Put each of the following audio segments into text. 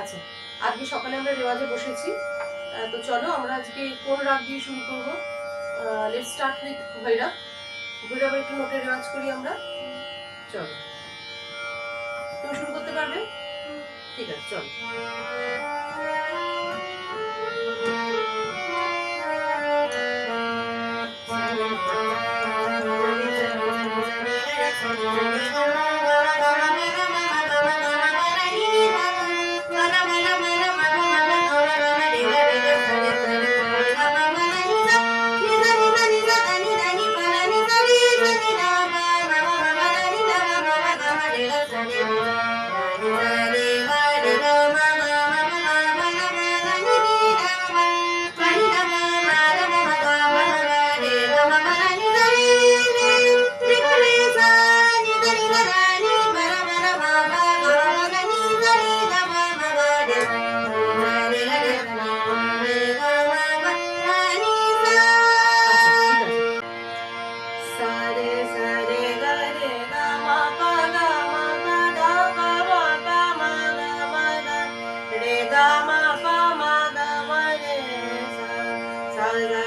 আচ্ছা আজকে সকালে আমরা রেওয়াজে বসেছি। তো চলো আমরা আজকে কোন রাগ দিয়ে শুরু করব? Let start with Bhairav. Bhairav একটু মতো রেওয়াজ করি আমরা। চলো। তুমি শুরু করতে পারবে? ঠিক আছে, চলো। Bye.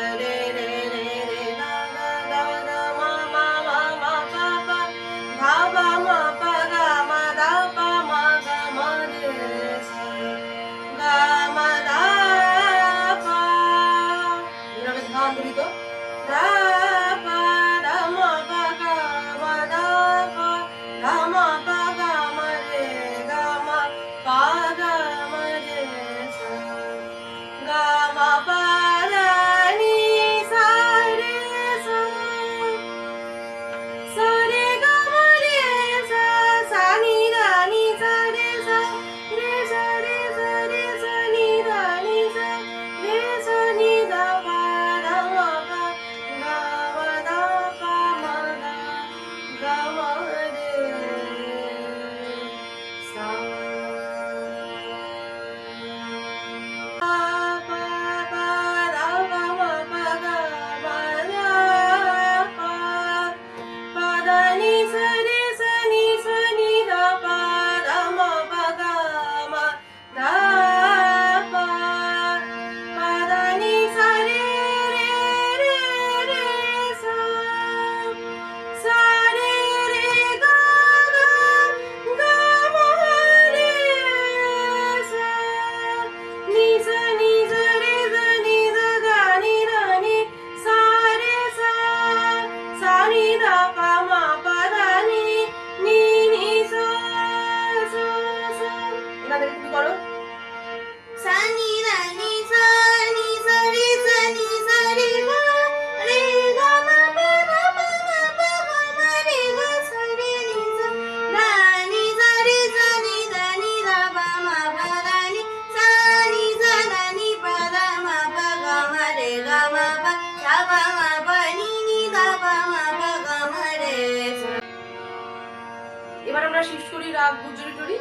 এবার আমরা শিফট করি, রাগ গুজরি টুরি।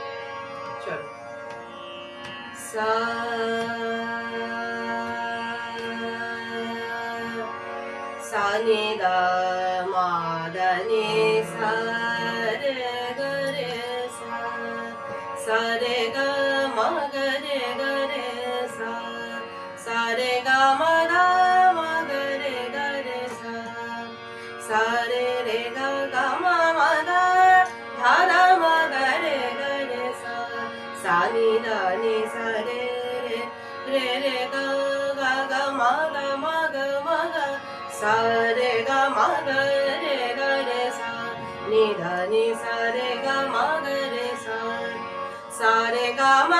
চলো। সা সা, নে, দা, মা, দা, নে, সা, রে, গ, রে, সা সা, রে, গ, মা গ sa ni la ni sa re re re re ga ga ga ma ga ma ga ma ga sa re ga ma ga re ga re sa ni la ni sa re ga ma ga re sa sa re ga ma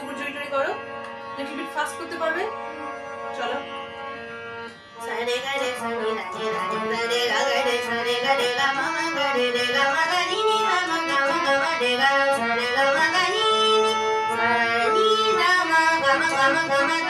তুমি গুজরি টুরি করো। Little bit fast করতে পারবে। চলো। Come on, come on, come on.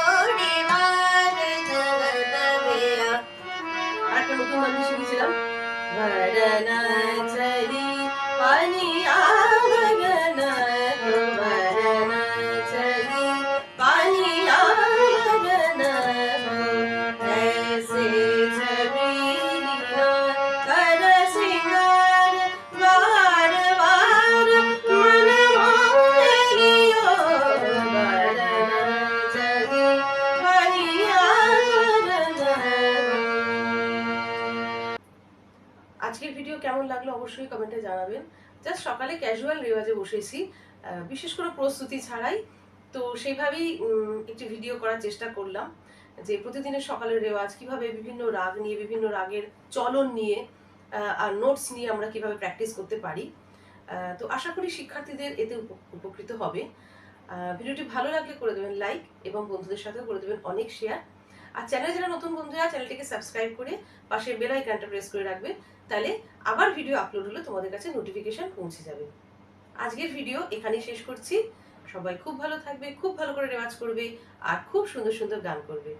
কেমন লাগল অবশ্যই কমেন্টে জানাবেন। জাস্ট সকালে ক্যাজুয়াল রেওয়াজে বসেছি বিশেষ কোনো প্রস্তুতি ছাড়াই। তো সেইভাবেই একটি ভিডিও করার চেষ্টা করলাম, যে প্রতিদিনের সকালের রেওয়াজ, কীভাবে বিভিন্ন রাগ নিয়ে, বিভিন্ন রাগের চলন নিয়ে আর নোটস নিয়ে আমরা কীভাবে প্র্যাকটিস করতে পারি। তো আশা করি শিক্ষার্থীদের এতে উপ- উপকৃত হবে। ভিডিওটি ভালো লাগলে করে দেবেন লাইক এবং বন্ধুদের সাথেও করে দেবেন অনেক শেয়ার আর চ্যানেলে যারা নতুন বন্ধুরা চ্যানেলটিকে সাবস্ক্রাইব করে পাশে বেল আইকনটা প্রেস করে রাখবে তাহলে আবার ভিডিও আপলোড হলে তোমাদের কাছে নোটিফিকেশন পৌঁছে যাবে। আজকের ভিডিও এখানেই শেষ করছি। সবাই খুব ভালো থাকবে, খুব ভালো করে রেওয়াজ করবে আর খুব সুন্দর সুন্দর গান করবে।